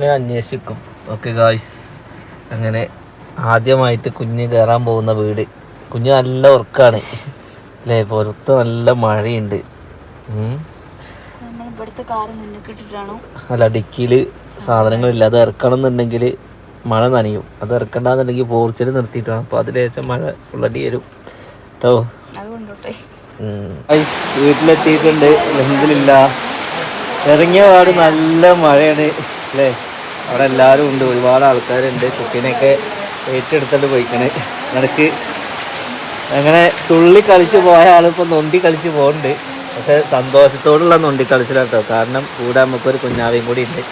ഇങ്ങനെ അന്വേഷിക്കും. Okay guys അങ്ങനെ ആദ്യമായിട്ട് കുഞ്ഞ് കയറാൻ പോകുന്ന വീട്. കുഞ്ഞ് നല്ല ഉറക്കാണ്. അല്ലേ? പുറത്ത് നല്ല മഴയുണ്ട്. അല്ല ഡിക്കിയിൽ സാധനങ്ങളില്ല. അത് ഇറക്കണം എന്നുണ്ടെങ്കിൽ മഴ നനയും. അത് ഇറക്കണ്ടെന്നുണ്ടെങ്കിൽ പോർച്ചിൽ നിർത്തിയിട്ട് വേണം അപ്പോൾ അതിലേശം മഴ ഉള്ളടി വരും. കേട്ടോ വീട്ടിലെത്തിയിട്ടുണ്ട്. എന്തിലില്ല ഇറങ്ങിയ പാട് നല്ല മഴയാണ്. അല്ലേ? അവിടെ എല്ലാവരും ഉണ്ട് ഒരുപാട് ആൾക്കാരുണ്ട്. കുട്ടീനെയൊക്കെ ഏറ്റെടുത്തിട്ട് പോയിക്കണ്. നിനക്ക് അങ്ങനെ തുള്ളി കളിച്ച് പോയ ആളിപ്പോൾ നൊണ്ടി കളിച്ച് പോകുന്നുണ്ട് പക്ഷെ സന്തോഷത്തോടുള്ള നൊണ്ടി കളിച്ചിലാട്ടോ. കാരണം കൂടെ നമുക്കൊരു കുഞ്ഞാവയും കൂടി ഉണ്ട്.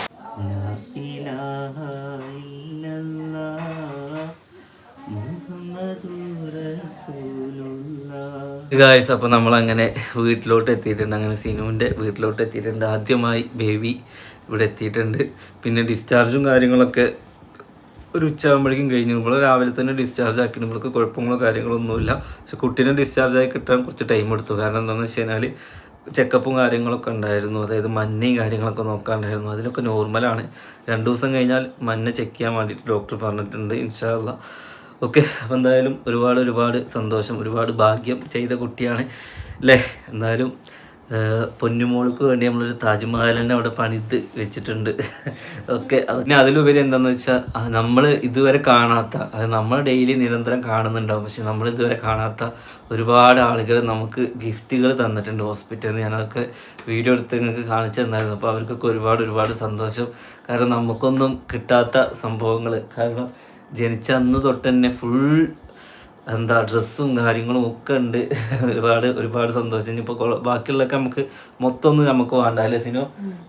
ഗായ്സ് അപ്പോൾ നമ്മളങ്ങനെ വീട്ടിലോട്ട് എത്തിയിട്ടുണ്ട്. അങ്ങനെ സിനുവിന്റെ വീട്ടിലോട്ട് എത്തിയിട്ടുണ്ട്. ആദ്യമായി ബേബി ഇവിടെ എത്തിയിട്ടുണ്ട്. പിന്നെ ഡിസ്ചാർജും കാര്യങ്ങളൊക്കെ ഒരു ഉച്ചയാകുമ്പോഴേക്കും കഴിഞ്ഞു. നമ്മൾ രാവിലെ തന്നെ ഡിസ്ചാർജ് ആക്കി നമ്മൾക്ക് കുഴപ്പങ്ങളോ കാര്യങ്ങളോ ഒന്നുമില്ല പക്ഷെ കുട്ടീനെ ഡിസ്ചാർജ് ആയി കിട്ടാൻ കുറച്ച് ടൈം എടുത്തു. കാരണം എന്താണെന്ന് വെച്ച് കഴിഞ്ഞാൽ ചെക്കപ്പും കാര്യങ്ങളൊക്കെ ഉണ്ടായിരുന്നു. അതായത് മഞ്ഞയും കാര്യങ്ങളൊക്കെ നോക്കാണ്ടായിരുന്നു. അതിലൊക്കെ നോർമലാണ് രണ്ട് ദിവസം കഴിഞ്ഞാൽ മഞ്ഞ ചെക്ക് ചെയ്യാൻ വേണ്ടിയിട്ട് ഡോക്ടർ പറഞ്ഞിട്ടുണ്ട്. ഇൻഷാല്ല ഓക്കെ അപ്പം എന്തായാലും ഒരുപാട് ഒരുപാട് സന്തോഷം ഒരുപാട് ഭാഗ്യം ചെയ്ത കുട്ടിയാണ് അല്ലേ എന്തായാലും പൊന്നുമോൾക്ക് വേണ്ടി നമ്മളൊരു താജ്മഹൽ തന്നെ അവിടെ പണിത് വെച്ചിട്ടുണ്ട്. ഓക്കെ പിന്നെ അതിലുപരി എന്താണെന്ന് വെച്ചാൽ നമ്മൾ ഇതുവരെ കാണാത്ത അത് നമ്മൾ ഡെയിലി നിരന്തരം കാണുന്നുണ്ടാവും. പക്ഷെ നമ്മൾ ഇതുവരെ കാണാത്ത ഒരുപാട് ആളുകൾ നമുക്ക് ഗിഫ്റ്റുകൾ തന്നിട്ടുണ്ട് ഹോസ്പിറ്റലിൽ നിന്ന്. ഞാനതൊക്കെ വീഡിയോ എടുത്ത് നിങ്ങൾക്ക് കാണിച്ചു തന്നായിരുന്നു. അപ്പോൾ അവർക്കൊക്കെ ഒരുപാട് ഒരുപാട് സന്തോഷം. കാരണം നമുക്കൊന്നും കിട്ടാത്ത സംഭവങ്ങൾ കാരണം ജനിച്ച അന്ന് തൊട്ട് തന്നെ ഫുൾ എന്താ ഡ്രസ്സും കാര്യങ്ങളും ഒക്കെ ഉണ്ട്. ഒരുപാട് ഒരുപാട് സന്തോഷം. ഇനിയിപ്പോൾ ബാക്കിയുള്ളതൊക്കെ നമുക്ക് മൊത്തം ഒന്നും നമുക്ക് വേണ്ട അല്ലേ സിനോ?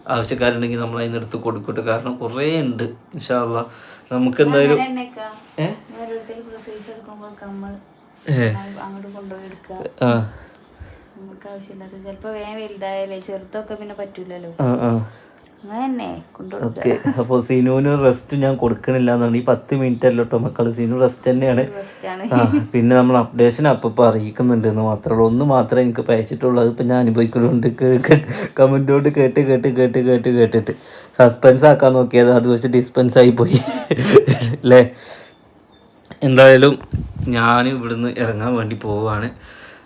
ആവശ്യക്കാരുണ്ടെങ്കിൽ നമ്മൾ അതിന് എടുത്ത് കൊടുക്കട്ടെ. കാരണം കുറേ ഉണ്ട് ഇൻഷാല്ല നമുക്ക് എന്തായാലും ചെറുത്തൊക്കെ നമുക്ക് ആവശ്യമില്ലാത്ത ചിലപ്പോ വേഗം വലുതായാലേ ചെറുതൊക്കെ പിന്നെ പറ്റൂലല്ലോ. ഓക്കെ. അപ്പോൾ സിനുവിന് റെസ്റ്റ് ഞാൻ കൊടുക്കണില്ല എന്നാണ്. ഈ പത്ത് മിനിറ്റ് അല്ല കേട്ടോ മക്കൾ. സിനു റെസ്റ്റ് തന്നെയാണ്. പിന്നെ നമ്മൾ അപ്ഡേഷൻ അപ്പൊ അറിയിക്കുന്നുണ്ട് എന്ന് മാത്രമേ ഒന്ന് മാത്രമേ എനിക്ക് പയച്ചിട്ടുള്ളൂ. അതിപ്പോൾ ഞാൻ അനുഭവിക്കുന്നുണ്ട്. കമന്റോട് കേട്ട് കേട്ട് കേട്ട് കേട്ട് കേട്ടിട്ട്. സസ്പെൻസ് ആക്കാൻ നോക്കിയത്. അത് വെച്ച് ഡിസ്പെൻസ് ആയി പോയി. അല്ലേ എന്തായാലും ഞാൻ ഇവിടുന്ന് ഇറങ്ങാൻ വേണ്ടി പോവുകയാണ്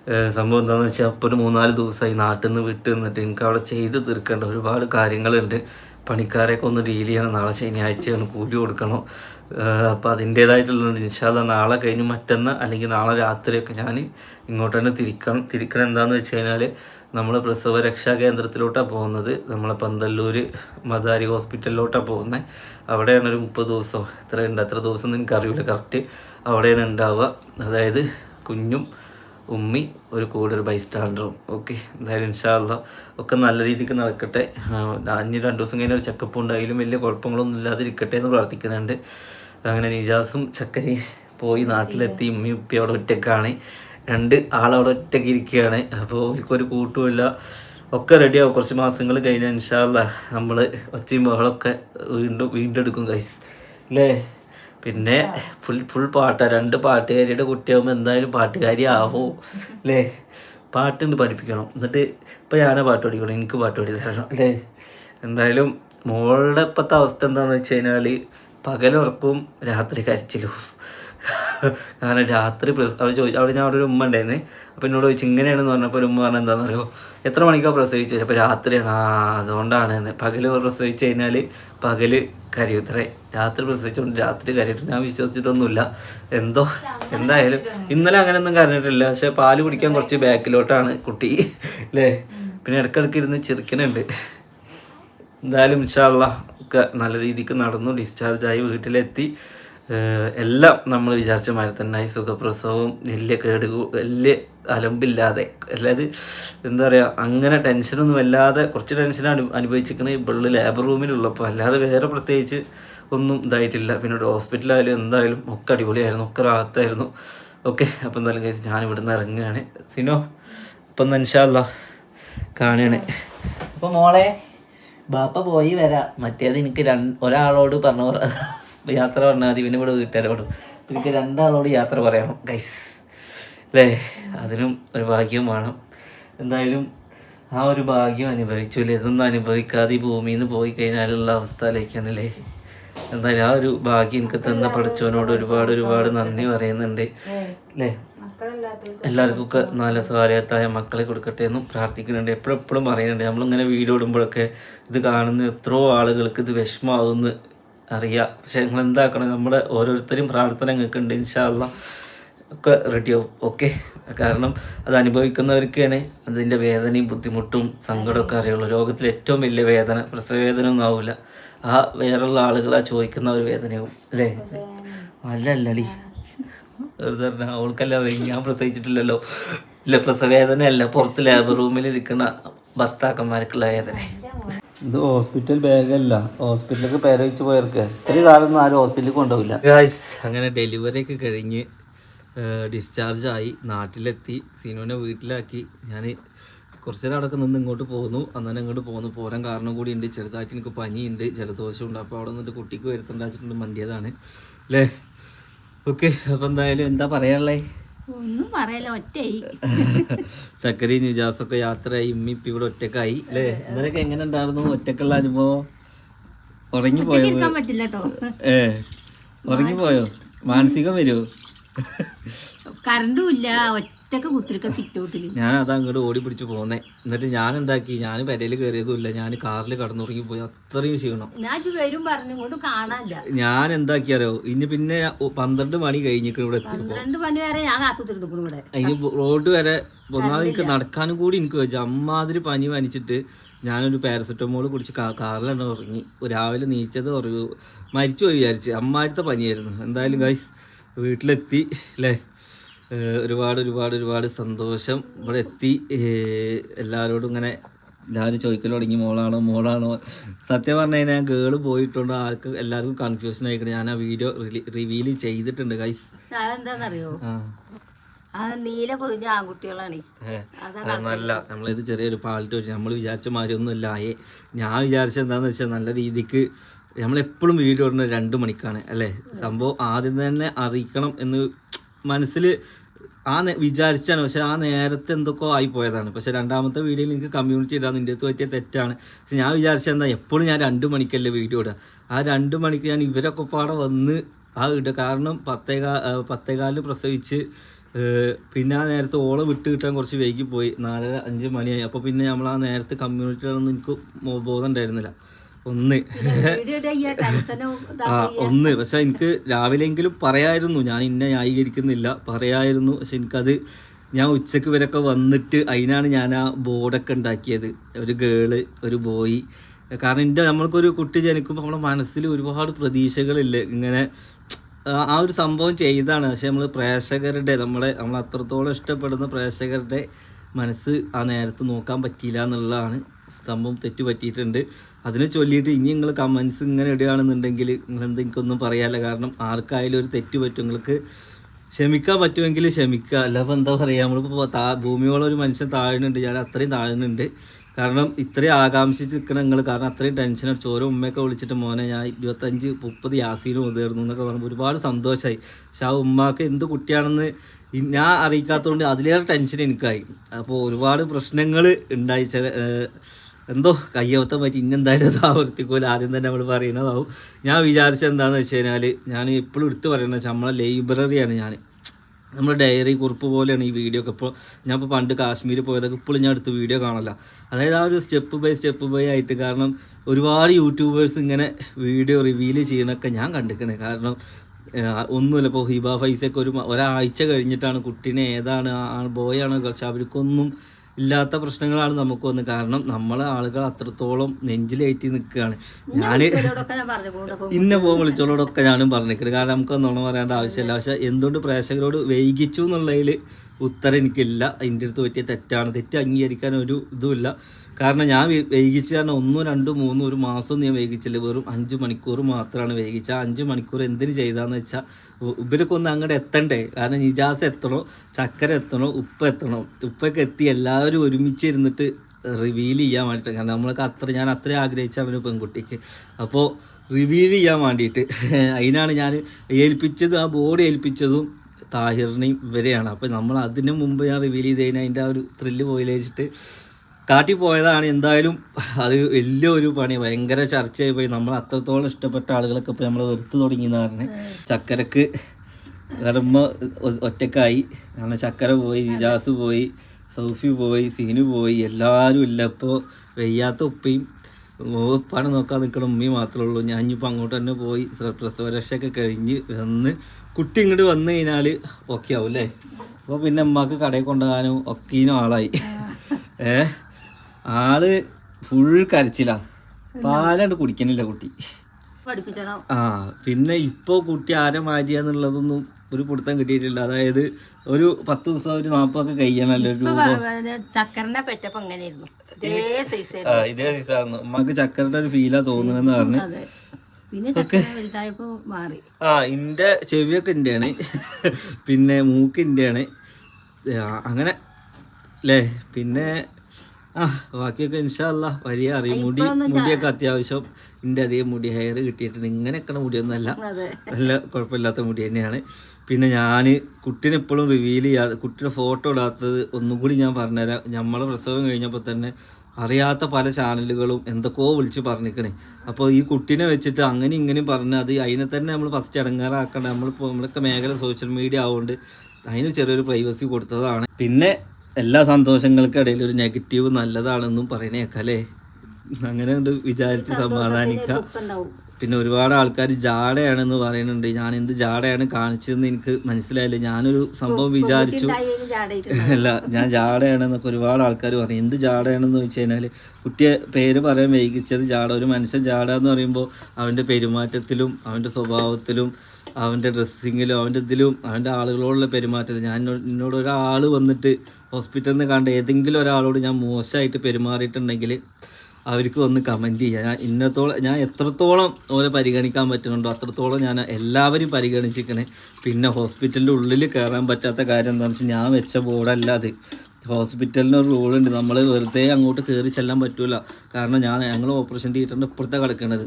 സംഭവം എന്താണെന്ന് വെച്ചാൽ അപ്പോൾ ഒരു മൂന്നാൽ ദിവസമായി നാട്ടിൽ നിന്ന് വിട്ട് നിന്നിട്ട് എനിക്ക് അവിടെ ചെയ്ത് തീർക്കേണ്ട ഒരുപാട് കാര്യങ്ങളുണ്ട്. പണിക്കാരെയൊക്കെ ഒന്ന് ഡീൽ ചെയ്യണം. നാളെ ശനിയാഴ്ചയാണ് കൂലി കൊടുക്കണം. അപ്പോൾ അതിന്റേതായിട്ടുള്ള ഇൻഷാല്ല നാളെ കഴിഞ്ഞ് മറ്റന്ന് അല്ലെങ്കിൽ നാളെ രാത്രിയൊക്കെ ഞാൻ ഇങ്ങോട്ട് തന്നെ തിരിക്കണം. തിരിക്കണം എന്താണെന്ന് വെച്ച് കഴിഞ്ഞാൽ നമ്മൾ പ്രസവ രക്ഷാ കേന്ദ്രത്തിലോട്ടാണ് പോകുന്നത്. നമ്മളെ പന്തല്ലൂർ മദാരി ഹോസ്പിറ്റലിലോട്ടാണ് പോകുന്നത് അവിടെയാണ് ഒരു മുപ്പത് ദിവസം. എത്രയുണ്ട് എത്ര ദിവസം എനിക്കറിയില്ല. കറക്റ്റ് അവിടെയാണ് ഉണ്ടാവുക. അതായത് കുഞ്ഞും ഉമ്മി ഒരു കൂടെ ഒരു ബൈസ്റ്റാൻഡറും ഓക്കെ എന്തായാലും ഇൻഷാല്ല ഒക്കെ നല്ല രീതിക്ക് നടക്കട്ടെ. അഞ്ഞ് രണ്ട് ദിവസം കഴിഞ്ഞ ഒരു ചെക്കപ്പ് ഉണ്ടായാലും വലിയ കുഴപ്പങ്ങളൊന്നും ഇല്ലാതിരിക്കട്ടെ എന്ന് പ്രാർത്ഥിക്കുന്നുണ്ട്. അങ്ങനെ നിജാസും ചക്കരയും പോയി നാട്ടിലെത്തി ഉമ്മി ഉപ്പി അവിടെ ഒറ്റക്കാണ്. രണ്ട് ആളവിടെ ഒറ്റയ്ക്ക് ഇരിക്കുകയാണ്. അപ്പോൾ എനിക്കൊരു കൂട്ടുമില്ല ഒക്കെ റെഡിയാവും കുറച്ച് മാസങ്ങൾ കഴിഞ്ഞാൽ ഇൻഷാല്ല നമ്മൾ ഒച്ചയും ബഹളമൊക്കെ വീണ്ടും വീണ്ടെടുക്കും കൈസ് അല്ലേ പിന്നെ ഫുൾ ഫുൾ പാട്ട. രണ്ട് പാട്ടുകാരിയുടെ കുട്ടിയാകുമ്പോൾ എന്തായാലും പാട്ടുകാരി ആവോ അല്ലേ പാട്ടുണ്ട് പഠിപ്പിക്കണം. എന്നിട്ട് ഇപ്പം ഞാനാ പാട്ട് പഠിക്കണം എനിക്ക് പാട്ട് പഠി തരണം അല്ലേ എന്തായാലും മോളുടെ ഇപ്പോഴത്തെ അവസ്ഥ എന്താണെന്ന് വെച്ച് കഴിഞ്ഞാൽ പകലുറക്കും രാത്രി കരച്ചിലും. കാരണം രാത്രി പ്രസ അവർ ചോദിച്ചു അവിടെ ഞാൻ അവിടെ ഒരു ഉമ്മ ഉണ്ടായിരുന്നേ. അപ്പോൾ എന്നോട് ചോദിച്ചു ഇങ്ങനെയാണെന്ന് പറഞ്ഞപ്പോൾ ഒരു ഉമ്മ പറഞ്ഞാൽ എന്താണെന്ന് അറിയോ എത്ര മണിക്കാണ് പ്രസവിച്ചു അപ്പോൾ രാത്രിയാണ് ആ അതുകൊണ്ടാണ് പകൽ പ്രസവിച്ച് കഴിഞ്ഞാൽ പകൽ കരയുത്രേ രാത്രി പ്രസവിച്ചുകൊണ്ട് രാത്രി കരയിട്ടു ഞാൻ വിശ്വസിച്ചിട്ടൊന്നുമില്ല. എന്തോ എന്തായാലും ഇന്നലെ അങ്ങനെയൊന്നും കരഞ്ഞിട്ടില്ല. പക്ഷെ പാൽ കുടിക്കാൻ കുറച്ച് ബാക്കിലോട്ടാണ് കുട്ടി. അല്ലേ പിന്നെ ഇടയ്ക്കിടയ്ക്ക് ഇരുന്ന് ചിരിക്കണുണ്ട്. എന്തായാലും ഇൻഷാല്ല നല്ല രീതിക്ക് നടന്നു. ഡിസ്ചാർജായി വീട്ടിലെത്തി. എല്ലാം നമ്മൾ വിചാരിച്ച മാതിരി തന്നെ ഈ സുഖപ്രസവം വലിയ കേട് വലിയ അലമ്പില്ലാതെ അല്ലാത് എന്താ പറയുക അങ്ങനെ ടെൻഷനൊന്നും അല്ലാതെ കുറച്ച് ടെൻഷൻ അനു അനുഭവിച്ചിരിക്കണ ഇപ്പോൾ ലേബർ റൂമിലുള്ളപ്പോൾ അല്ലാതെ വേറെ പ്രത്യേകിച്ച് ഒന്നും ഇതായിട്ടില്ല. പിന്നെ ഹോസ്പിറ്റലായാലും എന്തായാലും ഒക്കെ അടിപൊളിയായിരുന്നു ഒക്കെ റാത്തായിരുന്നു ഓക്കെ അപ്പം എന്തായാലും കഴിച്ച് ഞാൻ ഇവിടുന്ന് ഇറങ്ങുകയാണ്. സിനോ ഇപ്പം എന്നാ ഇൻഷാല്ല കാണുകയാണ്. അപ്പോൾ മോളെ ബാപ്പ പോയി വരാം. മറ്റേത് എനിക്ക് രണ്ട് ഒരാളോട് പറഞ്ഞു പറ- യാത്ര പറഞ്ഞാൽ മതി പിന്നെ ഇവിടെ വീട്ടുകാരോടും എനിക്ക് രണ്ടാളോട് യാത്ര പറയണം ഗൈസ് അല്ലേ അതിനും ഒരു ഭാഗ്യം വേണം. എന്തായാലും ആ ഒരു ഭാഗ്യം അനുഭവിച്ചു അല്ലേ ഇതൊന്നും അനുഭവിക്കാതെ ഈ ഭൂമിയിൽ നിന്ന് പോയി കഴിഞ്ഞാലുള്ള അവസ്ഥയിലേക്കാണല്ലേ എന്തായാലും ആ ഒരു ഭാഗ്യം എനിക്ക് തന്ന പഠിച്ചവനോട് ഒരുപാട് ഒരുപാട് നന്ദി പറയുന്നുണ്ട്. അല്ലേ എല്ലാവർക്കും ഒക്കെ നല്ല സ്വാലയത്തായ മക്കളെ കൊടുക്കട്ടെ എന്നും പ്രാർത്ഥിക്കുന്നുണ്ട്. എപ്പോഴും എപ്പോഴും പറയുന്നുണ്ട്. നമ്മളിങ്ങനെ വീഡിയോ ഇടുമ്പോഴൊക്കെ ഇത് കാണുന്ന എത്രയോ ആളുകൾക്ക് ഇത് വിഷമാവുമെന്ന് അറിയാം. പക്ഷെ നിങ്ങൾ എന്താക്കണം നമ്മൾ ഓരോരുത്തരും പ്രാർത്ഥന നിങ്ങൾക്ക് ഉണ്ട് ഇൻഷാല്ല ഒക്കെ റെഡിയാവും ഓക്കെ കാരണം അത് അനുഭവിക്കുന്നവർക്കാണ് അതിന്റെ വേദനയും ബുദ്ധിമുട്ടും സങ്കടമൊക്കെ അറിയുള്ളൂ. ലോകത്തിലെ ഏറ്റവും വലിയ വേദന പ്രസവ വേദന ഒന്നും ആവില്ല ആ വേറെയുള്ള ആളുകൾ ആ ചോദിക്കുന്ന ഒരു വേദനയാവും. അല്ലേ? അല്ല അല്ലടി വെറുതെ പറഞ്ഞ അവൾക്കല്ല ഞാൻ പ്രസവിച്ചിട്ടില്ലല്ലോ. ഇല്ല പ്രസവേദന അല്ല പുറത്ത് ലേബർ റൂമിൽ ഇരിക്കുന്ന ഭർത്താക്കന്മാർക്കുള്ള വേദന. ഇത് ഹോസ്പിറ്റൽ ബാഗല്ല പേര വെച്ച് പോയവർക്ക്. ഒരു കാലൊന്നും ആരും ഹോസ്പിറ്റലിൽ കൊണ്ടുപോകില്ല അങ്ങനെ ഡെലിവറി ഒക്കെ കഴിഞ്ഞ് ഡിസ്ചാർജ് ആയി. നാട്ടിലെത്തി. സിനുവിനെ വീട്ടിലാക്കി. ഞാൻ കുറച്ച് നേരം അടക്കം നിന്ന് ഇങ്ങോട്ട് പോന്നു. അന്നേരം ഇങ്ങോട്ട് പോന്നു. പോരാൻ കാരണം കൂടി ഉണ്ട്. ചെറുതായിട്ട് എനിക്ക് പനിയുണ്ട്. ജലദോഷമുണ്ട് അപ്പോൾ അവിടെ നിന്നിട്ട് കുട്ടിക്ക് വരുത്തണ്ടാച്ചിട്ടുണ്ട് മണ്ടിയതാണ് അല്ലേ ഓക്കെ അപ്പോൾ എന്തായാലും എന്താ പറയാനുള്ളേ? ഒന്നും പറയല ഒറ്റയായി. ചക്കരി നിജാസൊക്കെ യാത്രയായി ഇമ്മി ഇപ്പം ഇവിടെ ഒറ്റക്കായി. അല്ലേ? ഇന്നലൊക്കെ എങ്ങനെ ഉണ്ടായിരുന്നു ഒറ്റക്കുള്ള അനുഭവം? ഉറങ്ങിപ്പോയോ? ഇരിക്കാൻ പറ്റില്ല കേട്ടോ ഏ ഉറങ്ങിപ്പോയോ? മാനസികം വരുമോ കറണ്ടും ഇല്ല. ഒറ്റയ്ക്ക് കുത്തിരിക്ക സിറ്റ് ഔട്ടിൽ ഞാൻ അതാ അങ്ങോട്ട് ഓടി പിടിച്ച് പോന്നെ. എന്നിട്ട് ഞാൻ എന്താക്കി ഞാൻ പെരയിൽ കയറിയതുമില്ല ഞാൻ കാറിൽ കടന്നുറങ്ങിപ്പോയി അത്രയും ക്ഷീണം. ഞാൻ വരും പറഞ്ഞു ഇങ്ങോട്ട് കാണാനില്ല ഞാൻ എന്താക്കി അറിയോ ഇനി പിന്നെ പന്ത്രണ്ട് മണി കഴിഞ്ഞിട്ട് ഇവിടെ പന്ത്രണ്ട് മണി വരെ ഞാൻ കാത്തുത്തിരുന്നു ഇവിടെ. അതിന് റോഡ് വരെ ഒന്നാമത് എനിക്ക് നടക്കാനും കൂടി എനിക്ക് വെച്ചു അമ്മാതിരി പനി പനിച്ചിട്ട് ഞാനൊരു പാരസെറ്റമോൾ കുടിച്ച് കാറിലാണ് ഉറങ്ങി. രാവിലെ നീച്ചത് ഉറങ്ങി. മരിച്ചു പോയി വിചാരിച്ച്. അമ്മാരിത്തെ പനിയായിരുന്നു. എന്തായാലും ഗൈസ് വീട്ടിലെത്തി. അല്ലേ ഒരുപാട് ഒരുപാട് ഒരുപാട് സന്തോഷം. ഇവിടെ എത്തി. എല്ലാവരോടും ഇങ്ങനെ എല്ലാവരും ചോദിക്കൽ തുടങ്ങി. മോളാണോ മോളാണോ? സത്യം പറഞ്ഞു കഴിഞ്ഞാൽ ഗേൾ പോയിട്ടുണ്ട്. ആർക്ക് എല്ലാവർക്കും കൺഫ്യൂഷൻ ആയിക്കണം. ഞാൻ ആ വീഡിയോ റിവീൽ ചെയ്തിട്ടുണ്ട് ഗൈസ് നീല പൊതിഞ്ഞ ആൺകുട്ടികളാണ്. നല്ല. നമ്മളിത് ചെറിയൊരു പാലിട്ട് വെച്ചു നമ്മൾ വിചാരിച്ച മാതിരി ആയേ. ഞാൻ വിചാരിച്ച എന്താണെന്ന് വെച്ചാൽ നല്ല രീതിക്ക് നമ്മളെപ്പോഴും വീഡിയോ ഇടുന്നത് രണ്ട് മണിക്കാണ് അല്ലേ? സംഭവം ആദ്യം തന്നെ അറിയിക്കണം എന്ന് മനസ്സിൽ ആ വിചാരിച്ചാണ്. പക്ഷെ ആ നേരത്തെ എന്തൊക്കെയോ ആയിപ്പോയതാണ്. പക്ഷെ രണ്ടാമത്തെ വീഡിയോയിൽ എനിക്ക് കമ്മ്യൂണിറ്റി ഇടാൻ നിന്റെ അടുത്ത് പറ്റിയ തെറ്റാണ്. പക്ഷെ ഞാൻ വിചാരിച്ചെന്താ എപ്പോഴും ഞാൻ രണ്ട് മണിക്കല്ലേ വീഡിയോ ഇടുക ആ രണ്ട് മണിക്ക് ഞാൻ ഇവരൊക്കെ പാടെ വന്ന് ആ ഇടുക കാരണം പത്തേകാ പത്തേകാലിന് പ്രസവിച്ച് പിന്നെ ആ നേരത്തെ ഓളെ വിട്ട് കിട്ടാൻ കുറച്ച് വൈകി പോയി നാലര അഞ്ച് മണിയായി. അപ്പോൾ പിന്നെ നമ്മൾ ആ നേരത്തെ കമ്മ്യൂണിറ്റിയിലൊന്നും എനിക്ക് ബോധം ഉണ്ടായിരുന്നില്ല. ഒന്ന്. ആ ഒന്ന്. പക്ഷെ എനിക്ക് രാവിലെയെങ്കിലും പറയായിരുന്നു. ഞാൻ ഇന്നെ ന്യായീകരിക്കുന്നില്ല. പറയായിരുന്നു. പക്ഷെ എനിക്കത് ഞാൻ ഉച്ചയ്ക്ക് വരെയൊക്കെ വന്നിട്ട് അതിനാണ് ഞാൻ ആ ബോർഡൊക്കെ ഉണ്ടാക്കിയത്. ഒരു ഗേൾ ഒരു ബോയ്. കാരണം എന്റെ നമ്മൾക്കൊരു കുട്ടി ജനിക്കുമ്പോൾ നമ്മുടെ മനസ്സിൽ ഒരുപാട് പ്രതീക്ഷകളില്ലേ? ഇങ്ങനെ ആ ഒരു സംഭവം ചെയ്താണ്. പക്ഷെ നമ്മൾ പ്രേക്ഷകരുടെ നമ്മളെ നമ്മൾ അത്രത്തോളം ഇഷ്ടപ്പെടുന്ന പ്രേക്ഷകരുടെ മനസ്സ് ആ നേരത്ത് നോക്കാൻ പറ്റിയില്ല എന്നുള്ളതാണ്. സ്തംഭം തെറ്റു പറ്റിയിട്ടുണ്ട്. അതിനെ ചൊല്ലിയിട്ട് ഇനി നിങ്ങൾ കമൻസ് ഇങ്ങനെ ഇടുകയാണെന്നുണ്ടെങ്കിൽ നിങ്ങൾ എന്തെങ്കിലൊന്നും പറയാല്ല കാരണം ആർക്കായാലും ഒരു തെറ്റ് പറ്റും. നിങ്ങൾക്ക് ക്ഷമിക്കാൻ പറ്റുമെങ്കിൽ ക്ഷമിക്കുക. അല്ലപ്പോൾ എന്താ പറയുക നമ്മളിപ്പോൾ താ ഭൂമിയോളം ഒരു മനുഷ്യൻ താഴുന്നുണ്ട്. ഞാൻ അത്രയും താഴുന്നുണ്ട്. കാരണം ഇത്രയും ആകാംക്ഷിച്ച് നിൽക്കണം നിങ്ങൾ കാരണം അത്രയും ടെൻഷൻ അടിച്ചു ഓരോ ഉമ്മയൊക്കെ വിളിച്ചിട്ട് മോനെ ഞാൻ ഇരുപത്തഞ്ച് മുപ്പത് യാസീനും ഉതേർന്നു എന്നൊക്കെ പറയുമ്പോൾ ഒരുപാട് സന്തോഷമായി പക്ഷെ ആ ഉമ്മാക്ക് എന്ത് കുട്ടിയാണെന്ന് ഞാൻ അറിയിക്കാത്തതുകൊണ്ട് അതിലേറെ ടെൻഷൻ എനിക്കായി. അപ്പോൾ ഒരുപാട് പ്രശ്നങ്ങൾ ഉണ്ടായി. ചില എന്തോ കയ്യവത്തം പറ്റി. ഇന്നെന്തായാലും അത് ആവർത്തിക്കൂല. ആദ്യം തന്നെ നമ്മൾ പറയുന്നതാവും. ഞാൻ വിചാരിച്ചത് എന്താണെന്ന് വെച്ച് കഴിഞ്ഞാൽ ഞാൻ എപ്പോഴും എടുത്ത് പറയുന്നത് വെച്ചാൽ നമ്മളെ ലൈബ്രറിയാണ് ഞാൻ നമ്മുടെ ഡയറി കുറിപ്പ് പോലെയാണ് ഈ വീഡിയോ ഒക്കെ. ഇപ്പോൾ ഞാൻ ഇപ്പോൾ പണ്ട് കാശ്മീർ പോയതൊക്കെ ഇപ്പോഴും ഞാൻ എടുത്ത് വീഡിയോ കാണല്ല അതായത് ആ ഒരു സ്റ്റെപ്പ് ബൈ സ്റ്റെപ്പ് ബൈ ആയിട്ട് കാരണം ഒരുപാട് യൂട്യൂബേഴ്സ് ഇങ്ങനെ വീഡിയോ റിവീൽ ചെയ്യണൊക്കെ ഞാൻ കണ്ടിരിക്കണേ കാരണം ഒന്നുമില്ല. ഇപ്പോൾ ഹിബ ഫൈസൊക്കെ ഒരു ഒരാഴ്ച കഴിഞ്ഞിട്ടാണ് കുട്ടീനെ ഏതാണ് ബോയാണോ പക്ഷെ അവർക്കൊന്നും ഇല്ലാത്ത പ്രശ്നങ്ങളാണ് നമുക്ക് വന്നത്. കാരണം നമ്മളെ ആളുകൾ അത്രത്തോളം നെഞ്ചിലേറ്റി നിൽക്കുകയാണ്. ഞാൻ ഇന്ന പോകും വിളിച്ചോളോടൊക്കെ ഞാനും പറഞ്ഞിരിക്കുന്നത് കാരണം നമുക്ക് നുണ പറയേണ്ട ആവശ്യമില്ല. പക്ഷെ എന്തുകൊണ്ട് പ്രേക്ഷകരോട് വൈകിച്ചു എന്നുള്ളതിൽ ഉത്തരം എനിക്കില്ല. എന്റെ അടുത്ത് പറ്റിയ തെറ്റാണ്. തെറ്റ് അംഗീകരിക്കാൻ ഒരു ഇതുമില്ല. കാരണം ഞാൻ വൈകിച്ച് കാരണം ഒന്നും രണ്ടും മൂന്നും ഒരു മാസം ഞാൻ വൈകിച്ചില്ല വെറും അഞ്ച് മണിക്കൂർ മാത്രമാണ് വൈകിച്ച അഞ്ച് മണിക്കൂർ എന്തിന് ചെയ്താന്ന് വെച്ചാൽ ഇവരൊക്കെ ഒന്ന് അങ്ങോട്ട് എത്തണ്ടേ? കാരണം നിജാസ് എത്തണോ? ചക്കര എത്തണോ? ഉപ്പ് എത്തണോ? ഉപ്പൊക്കെ എത്തി എല്ലാവരും ഒരുമിച്ച് ഇരുന്നിട്ട് റിവീൽ ചെയ്യാൻ വേണ്ടിയിട്ട് കാരണം നമ്മളൊക്കെ അത്ര ഞാൻ അത്രയും ആഗ്രഹിച്ചാണ് ഒരു പെൺകുട്ടിക്ക്. അപ്പോൾ റിവീൽ ചെയ്യാൻ വേണ്ടിയിട്ട്. അതിനാണ് ഞാൻ ഏൽപ്പിച്ചത്. ആ ബോർഡ് ഏൽപ്പിച്ചതും താഹിറിനെയും ഇവരെയാണ്. അപ്പോൾ നമ്മൾ അതിന് മുമ്പ് ഞാൻ റിവീൽ ചെയ്ത് കഴിഞ്ഞാൽ അതിന്റെ ആ ഒരു ത്രില്ല് പോയിലേച്ചിട്ട് കാട്ടി പോയതാണ് എന്തായാലും അത് വലിയൊരു പണി. ഭയങ്കര ചർച്ചയായി പോയി നമ്മൾ അത്രത്തോളം ഇഷ്ടപ്പെട്ട ആളുകളൊക്കെ ഇപ്പോൾ നമ്മൾ വെറുത്ത് തുടങ്ങിയെന്ന് പറഞ്ഞ് ചക്കരക്ക് കർമ്മ ഒറ്റക്കായി. കാരണം ചക്കര പോയി ഇജാസ് പോയി സൗഫി പോയി സീനു പോയി. എല്ലാവരും ഇല്ല. ഇപ്പോൾ വെയ്യാത്ത ഉപ്പയും ഉപ്പാണ് നോക്കാൻ നിൽക്കണം ഉമ്മയും മാത്രമേ ഉള്ളൂ. ഞാൻ ഇനിയിപ്പോൾ അങ്ങോട്ട് തന്നെ പോയി പ്രസവരക്ഷയൊക്കെ കഴിഞ്ഞ് വന്ന് കുട്ടി ഇങ്ങോട്ട് വന്നു കഴിഞ്ഞാൽ ഓക്കെ ആവും അല്ലേ അപ്പോൾ പിന്നെ അമ്മയ്ക്ക് കടയിൽ കൊണ്ടുപോകാനും ഒക്കീനും ആളായി. ഏ? ആൾ ഫുൾ കരച്ചിലാ. പാലാണ്ട് കുടിക്കണില്ല കുട്ടി. ആ പിന്നെ ഇപ്പോ കുട്ടി ആരെ മാറ്റിയെന്നുള്ളതൊന്നും ഒരു പിടുത്തം കിട്ടിയിട്ടില്ല. അതായത് ഒരു പത്ത് ദിവസം ഒരു നാപ്പൊക്കെ കഴിയണല്ലോ ഒരു ചക്കരനെ പെറ്റപ്പോ അങ്ങനെയായിരുന്നു ഇതേ സൈസ് ആ, ഇതേ ദിവസമായിരുന്നു ഉമ്മക്ക് ചക്കരയുടെ ഒരു ഫീലാ തോന്നുന്നെന്ന് പറഞ്ഞു. ആ ഇന്റെ ചെവിയൊക്കെ ഇന്റെയാണ് പിന്നെ മൂക്ക് ഇന്റെയാണ് അങ്ങനെ അല്ലേ പിന്നെ ആ ബാക്കിയൊക്കെ ഇൻഷാല്ല വലിയ അറിയും. മുടി മുടിയൊക്കെ അത്യാവശ്യം ഇന്റെ അധികം മുടി ഹെയർ കിട്ടിയിട്ടുണ്ട്. ഇങ്ങനെയൊക്കെ മുടിയൊന്നുമല്ല. അതെ. നല്ല കുഴപ്പമില്ലാത്ത മുടി തന്നെയാണ്. പിന്നെ ഞാൻ കുട്ടീനെ എപ്പോഴും റിവീൽ ചെയ്യാതെ കുട്ടിയുടെ ഫോട്ടോ ഇടാത്തത് ഒന്നും കൂടി ഞാൻ പറഞ്ഞുതരാം. നമ്മളെ പ്രസവം കഴിഞ്ഞപ്പോൾ തന്നെ അറിയാത്ത പല ചാനലുകളും എന്തൊക്കെയോ വിളിച്ച് പറഞ്ഞിരിക്കണേ. അപ്പോൾ ഈ കുട്ടീനെ വെച്ചിട്ട് അങ്ങനെ ഇങ്ങനെയും പറഞ്ഞ് അത് അതിനെ തന്നെ നമ്മൾ ഫസ്റ്റ് അടങ്ങാറാക്കണ്ട നമ്മളിപ്പോൾ നമ്മളൊക്കെ മേഖല സോഷ്യൽ മീഡിയ ആവുകൊണ്ട് അതിന് ചെറിയൊരു പ്രൈവസി കൊടുത്തതാണ്. പിന്നെ എല്ലാ സന്തോഷങ്ങൾക്കിടയിൽ ഒരു നെഗറ്റീവ് നല്ലതാണെന്നും പറയണേക്കാം അല്ലേ അങ്ങനെ കൊണ്ട് വിചാരിച്ച് സമാധാനിക്കാം. പിന്നെ ഒരുപാട് ആൾക്കാർ ജാടയാണെന്ന് പറയുന്നുണ്ട്. ഞാൻ എന്ത് ജാടയാണ് കാണിച്ചതെന്ന് എനിക്ക് മനസ്സിലായില്ല. ഞാനൊരു സംഭവം വിചാരിച്ചു. അല്ല ഞാൻ ജാടയാണെന്നൊക്കെ ഒരുപാട് ആൾക്കാർ പറയും. എന്ത് ജാടയാണെന്ന് വെച്ച് കഴിഞ്ഞാൽ കുട്ടിയെ പേര് പറയാൻ വൈകിച്ചത് ജാട. ഒരു മനുഷ്യൻ ജാട എന്ന് പറയുമ്പോൾ അവന്റെ പെരുമാറ്റത്തിലും അവന്റെ സ്വഭാവത്തിലും അവന്റെ ഡ്രസ്സിങ്ങിലും അവന്റെ ഇതിലും അവന്റെ ആളുകളോടുള്ള പെരുമാറ്റത്തിൽ ഞാൻ എന്നോട് ഒരാൾ വന്നിട്ട് ഹോസ്പിറ്റലിൽ നിന്ന് കണ്ട ഏതെങ്കിലും ഒരാളോട് ഞാൻ മോശമായിട്ട് പെരുമാറിയിട്ടുണ്ടെങ്കിൽ അവർക്ക് ഒന്ന് കമന്റ് ചെയ്യുക. ഞാൻ ഇന്നത്തോളം ഞാൻ എത്രത്തോളം ഓരെ പരിഗണിക്കാൻ പറ്റുന്നുണ്ടോ അത്രത്തോളം ഞാൻ എല്ലാവരും പരിഗണിച്ചിരിക്കണേ. പിന്നെ ഹോസ്പിറ്റലിന്റെ ഉള്ളിൽ കയറാൻ പറ്റാത്ത കാര്യം എന്താണെന്ന് വെച്ചാൽ ഞാൻ വെച്ച ബോർഡല്ല അത്. ഹോസ്പിറ്റലിന് ഒരു റൂളുണ്ട്. നമ്മൾ വെറുതെ അങ്ങോട്ട് കയറി ചെല്ലാൻ പറ്റില്ല കാരണം ഞാൻ ഞങ്ങൾ ഓപ്പറേഷൻ തിയേറ്ററിന്റെ ഇപ്പുറത്തെ കിടക്കണത്.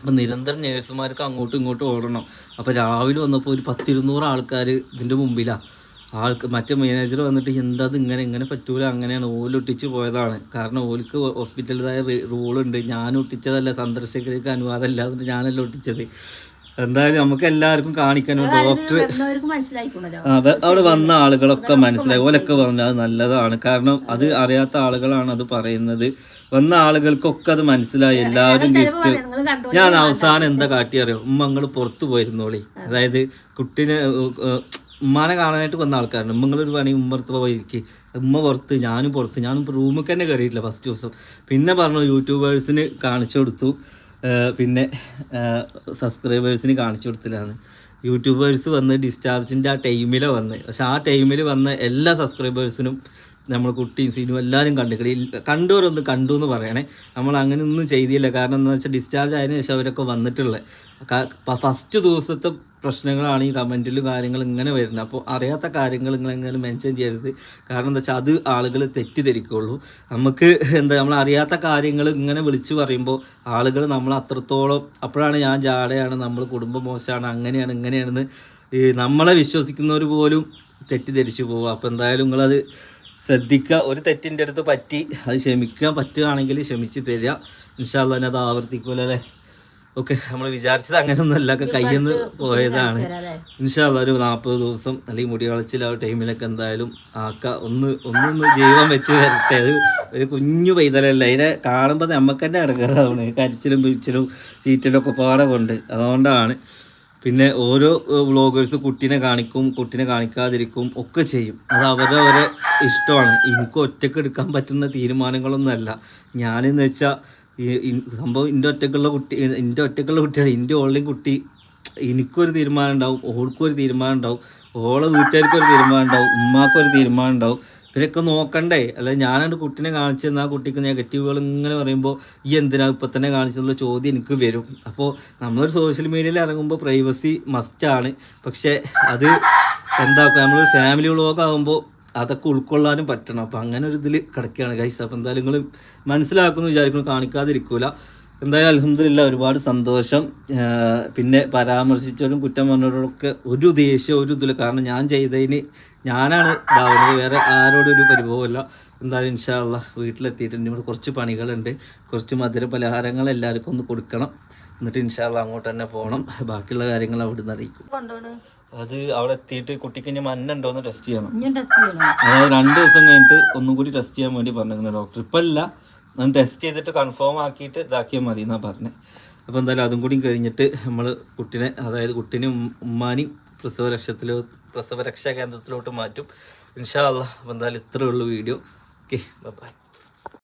അപ്പം നിരന്തരം നേഴ്സുമാർക്ക് അങ്ങോട്ടും ഇങ്ങോട്ടും ഓടണം. അപ്പോൾ രാവിലെ വന്നപ്പോൾ ഒരു പത്തിരുന്നൂറ് ആൾക്കാർ ഇതിന്റെ മുമ്പിലാണ് ആൾക്ക് മറ്റേ മാനേജർ വന്നിട്ട് എന്താ ഇങ്ങനെ ഇങ്ങനെ പറ്റൂല അങ്ങനെയാണ്. ഓലൊട്ടിച്ച് പോയതാണ്. കാരണം ഓൽക്ക് ഹോസ്പിറ്റലിതായ റൂളുണ്ട് ഞാൻ ഒട്ടിച്ചതല്ല സന്ദർശകർക്ക് അനുവാദമല്ല അതുകൊണ്ട് ഞാനല്ല ഒട്ടിച്ചത്. എന്തായാലും നമുക്ക് എല്ലാവർക്കും കാണിക്കാനും ഡോക്ടർ അവിടെ വന്ന ആളുകളൊക്കെ മനസ്സിലായി. ഓലൊക്കെ പറഞ്ഞു അത് നല്ലതാണ്. കാരണം അത് അറിയാത്ത ആളുകളാണ് അത് പറയുന്നത്. വന്ന ആളുകൾക്കൊക്കെ അത് മനസ്സിലായി. എല്ലാവരും ഗിഫ്റ്റ് ഞാൻ അവസാനം എന്താ കാട്ടി അറിയോ ഉമ്മ നിങ്ങൾ പുറത്ത് പോയിരുന്നോളി. അതായത് കുട്ടീനെ ഉമ്മാനെ കാണാനായിട്ട് വന്ന ആൾക്കാരുണ്ട്. ഉമ്മങ്ങളൊരു പണി ഉമ്മർത്ത് പോയിരിക്കും ഉമ്മ പുറത്ത് ഞാനും പുറത്ത്. ഞാനും റൂമിൽ തന്നെ കയറിയിട്ടില്ല ഫസ്റ്റ് ദിവസം. പിന്നെ പറഞ്ഞു യൂട്യൂബേഴ്സിന് കാണിച്ചു കൊടുത്തു. പിന്നെ സബ്സ്ക്രൈബേഴ്സിന് കാണിച്ചു കൊടുത്തില്ലാന്ന്. യൂട്യൂബേഴ്സ് വന്ന് ഡിസ്ചാർജിന്റെ ആ ടൈമിലാണ് വന്നത് പക്ഷെ ആ ടൈമിൽ വന്ന എല്ലാ സബ്സ്ക്രൈബേഴ്സിനും നമ്മൾ കുട്ടിയും സീനും എല്ലാവരും കണ്ടിട്ട് കണ്ടവരൊന്ന് കണ്ടു എന്ന് പറയണേ. നമ്മൾ അങ്ങനെ ഒന്നും ചെയ്തില്ല. കാരണം എന്താ വെച്ചാൽ ഡിസ്ചാർജ് ആയതിനു ശേഷം അവരൊക്കെ വന്നിട്ടുള്ളത് ഫസ്റ്റ് ദിവസത്തെ പ്രശ്നങ്ങളാണ് ഈ കമന്റിലും കാര്യങ്ങൾ ഇങ്ങനെ വരുന്നത്. അപ്പോൾ അറിയാത്ത കാര്യങ്ങൾ നിങ്ങൾ മെൻഷൻ ചെയ്യരുത്. കാരണം എന്താ വെച്ചാൽ അത് ആളുകൾ തെറ്റിദ്ധരിക്കുള്ളൂ. നമുക്ക് എന്താ നമ്മൾ അറിയാത്ത കാര്യങ്ങൾ ഇങ്ങനെ വിളിച്ചു പറയുമ്പോൾ ആളുകൾ നമ്മൾ അത്രത്തോളം അപ്പോഴാണ് ഞാൻ ജാടയാണ് നമ്മൾ കുടുംബം മോശമാണ് അങ്ങനെയാണ് ഇങ്ങനെയാണെന്ന് നമ്മളെ വിശ്വസിക്കുന്നവർ പോലും തെറ്റിദ്ധരിച്ചു പോകും അപ്പോൾ എന്തായാലും നിങ്ങളത് ശ്രദ്ധിക്കുക. ഒരു തെറ്റിന്റെ അടുത്ത് പറ്റി അത് ക്ഷമിക്കാൻ പറ്റുകയാണെങ്കിൽ ക്ഷമിച്ച് തരിക. ഇൻഷാല്ല തന്നെ അത് ആവർത്തിക്കൂല അല്ലേ ഓക്കെ നമ്മൾ വിചാരിച്ചത് അങ്ങനെയൊന്നുമല്ല. ഒക്കെ കയ്യിൽ നിന്ന് പോയതാണ്. ഇൻഷാല്ല ഒരു നാൽപ്പത് ദിവസം അല്ലെങ്കിൽ മുടി വളച്ചിൽ ആ ടൈമിലൊക്കെ എന്തായാലും ആക്ക ഒന്ന് ഒന്നൊന്ന് ജീവൻ വെച്ച് വരട്ടെ. അത് ഒരു കുഞ്ഞു പൈതലല്ല. അതിനെ കാണുമ്പോൾ നമുക്ക് തന്നെ കരിച്ചിലും പിരിച്ചിലും ചീറ്റലും ഒക്കെ പാടെ കൊണ്ട്. അതുകൊണ്ടാണ് പിന്നെ ഓരോ വ്ളോഗേഴ്സ് കുട്ടീനെ കാണിക്കും കുട്ടീനെ കാണിക്കാതിരിക്കും ഒക്കെ ചെയ്യും. അത് അവരവരെ ഇഷ്ടമാണ്. എനിക്ക് ഒറ്റയ്ക്ക് എടുക്കാൻ പറ്റുന്ന തീരുമാനങ്ങളൊന്നുമല്ല. ഞാനെന്ന് വെച്ചാൽ സംഭവം എന്റെ ഒറ്റയ്ക്കുള്ള കുട്ടി എന്റെ ഒറ്റയ്ക്കുള്ള കുട്ടിയാണ്. എന്റെ ഓൺലൈൻ കുട്ടി എനിക്കൊരു തീരുമാനം ഉണ്ടാവും ഓൾക്കൊരു തീരുമാനം ഉണ്ടാവും ഓളെ വീട്ടുകാർക്കൊരു തീരുമാനം ഉണ്ടാവും ഉമ്മാക്കൊരു തീരുമാനം ഉണ്ടാവും. ഇവരൊക്കെ നോക്കണ്ടേ. അല്ല എന്റെ കുട്ടീനെ കാണിച്ചു തന്നാൽ ആ കുട്ടിക്ക് നെഗറ്റീവുകൾ ഇങ്ങനെ പറയുമ്പോൾ ഈ എന്തിനാ ഇപ്പം തന്നെ കാണിച്ചെന്നുള്ള ചോദ്യം എനിക്ക് വരും. അപ്പോൾ നമ്മളൊരു സോഷ്യൽ മീഡിയയിൽ ഇറങ്ങുമ്പോൾ പ്രൈവസി മസ്റ്റാണ് പക്ഷേ അത് എന്താക്കും? നമ്മളൊരു ഫാമിലി വ്ളോഗ് ആകുമ്പോൾ അതൊക്കെ ഉൾക്കൊള്ളാനും പറ്റണം. അപ്പം അങ്ങനെ ഒരു ഇതിൽ കിടക്കുകയാണ് ഗൈസ് അപ്പം എന്തായാലും നിങ്ങൾ മനസ്സിലാക്കുന്നു വിചാരിക്കുന്നു. കാണിക്കാതിരിക്കൂല. എന്തായാലും അലഹമില്ല ഒരുപാട് സന്തോഷം. പിന്നെ പരാമർശിച്ചവരും കുറ്റം പറഞ്ഞവരോടൊക്കെ ഒരു ദേഷ്യം ഒരു ഇതില്ല കാരണം ഞാൻ ചെയ്തതിന് ഞാനാണ് ഇതാവുന്നത്. വേറെ ആരോടും ഒരു പരിഭവമല്ല. എന്തായാലും ഇൻഷാല്ല വീട്ടിലെത്തിയിട്ടുണ്ട് ഇവിടെ കുറച്ച് പണികളുണ്ട്. കുറച്ച് മധുര പലഹാരങ്ങൾ എല്ലാവർക്കും ഒന്ന് കൊടുക്കണം. എന്നിട്ട് ഇൻഷാല്ല അങ്ങോട്ട് തന്നെ പോകണം. ബാക്കിയുള്ള കാര്യങ്ങൾ അവിടെ നിന്ന് അറിയിക്കും അത് അവിടെ എത്തിയിട്ട് കുട്ടിക്ക് ഇനി മഞ്ഞുണ്ടോ ഉണ്ടോയെന്ന് ടെസ്റ്റ് ചെയ്യണം. ഇനി ടെസ്റ്റ് ചെയ്യണം. അതായത് രണ്ട് ദിവസം കഴിഞ്ഞിട്ട് ഒന്നും കൂടി ടെസ്റ്റ് ചെയ്യാൻ വേണ്ടി പറഞ്ഞിരുന്നു ഡോക്ടർ. ഇപ്പം ഞാൻ ടെസ്റ്റ് ചെയ്തിട്ട് കൺഫേം ആക്കിയിട്ട് ഇതാക്കിയാൽ മതി എന്നാണ് പറഞ്ഞത് അപ്പോൾ എന്തായാലും അതും കൂടി കഴിഞ്ഞിട്ട് നമ്മൾ കുട്ടിനെ അതായത് കുട്ടിനെ ഉമ്മാനെയും പ്രസവരക്ഷത്തിലോ പ്രസവരക്ഷാ കേന്ദ്രത്തിലോട്ട് മാറ്റും. ഇൻഷാ അള്ളാഹ് അപ്പോൾ എന്തായാലും ഇത്രയേ ഉള്ളൂ വീഡിയോ. Okay bye